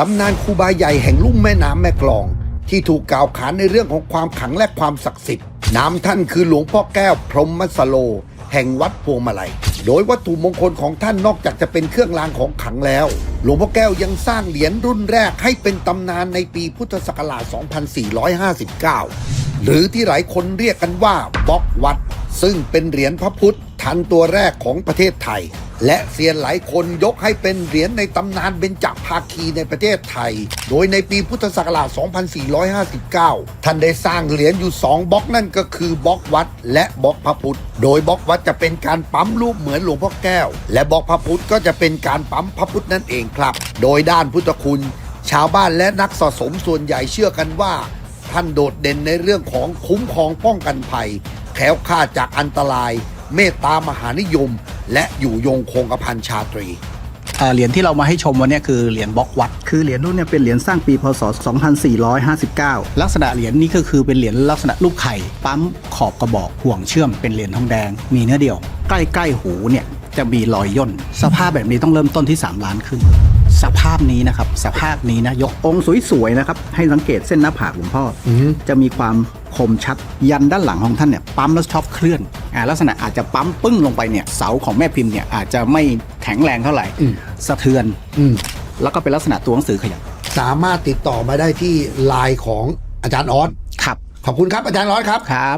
ตำนานครูบาใหญ่แห่งลุ่มแม่น้ำแม่กลอง ที่ถูกกล่าวขานในเรื่องของความขลังและความศักดิ์สิทธิ์นามท่านคือหลวงพ่อแก้วพรหมสโล แห่งวัดพวงมาลัย โดยวัตถุมงคลของท่านนอกจากจะเป็นเครื่องรางของขลังแล้ว หลวงพ่อแก้วยังสร้างเหรียญรุ่นแรกให้เป็นตำนานในปีพุทธศักราช 2459 หรือที่หลายคนเรียกกันว่าบ็อกวัด ซึ่งเป็นเหรียญพระพุทธทันตัวแรกของประเทศไทย และเซียนหลายคนยกให้เป็นเหรียญในตำนานเบญจภาคีในประเทศไทย โดยในปีพุทธศักราช 2459 ท่านได้สร้างเหรียญอยู่ 2บล็อกนั่นก็คือบล็อกวัด และบล็อกพระพุทธ โดยบล็อกวัดจะเป็นการปั๊มรูปเหมือนหลวงพ่อแก้ว และบล็อกพระพุทธก็จะเป็นการปั๊มพระพุทธนั่นเองครับ โดยด้านพุทธคุณ ชาวบ้านและนักสะสมส่วนใหญ่เชื่อกันว่า ท่านโดดเด่นในเรื่องของคุ้มครองป้องกันภัยแคล้วคลาดจากอันตราย เมตตามหานิยม และอยู่ยงคงกระพันชาตรีเอ่อเหรียญที่เรามาให้ชมวันเนี้ยคือเหรียญบล็อกวัด คือเหรียญรุ่นเนี่ยเป็นเหรียญสร้างปีพศ 2459 ลักษณะเหรียญนี่ก็คือเป็นเหรียญลักษณะรูปไข่ ปั๊มขอบกระบอกห่วงเชื่อมเป็นเหรียญทองแดง มีเนื้อเดียว ใกล้ๆหูเนี่ยจะมีรอยย่น สภาพแบบนี้ต้องเริ่มต้นที่ 3 ล้านขึ้น สภาพนี้นะครับ สภาพนี้นะยกองค์สวยๆนะครับ ให้สังเกตเส้นหน้าผากหลวงพ่ออจะมีความ คมชัด ยันด้านหลังของท่านเนี่ยปั๊มแล้วชอบเคลื่อนอ่าลักษณะอาจจะปั๊มปึ้งลงไปเนี่ยเสาของแม่พิมพ์เนี่ยอาจจะไม่แข็งแรงเท่าไหร่อืมสะเทือนอืมแล้วก็เป็นลักษณะตัวหนังสือขยับสามารถติดต่อมาได้ที่ไลน์ของอาจารย์ออสครับขอบคุณครับอาจารย์ออสครับครับ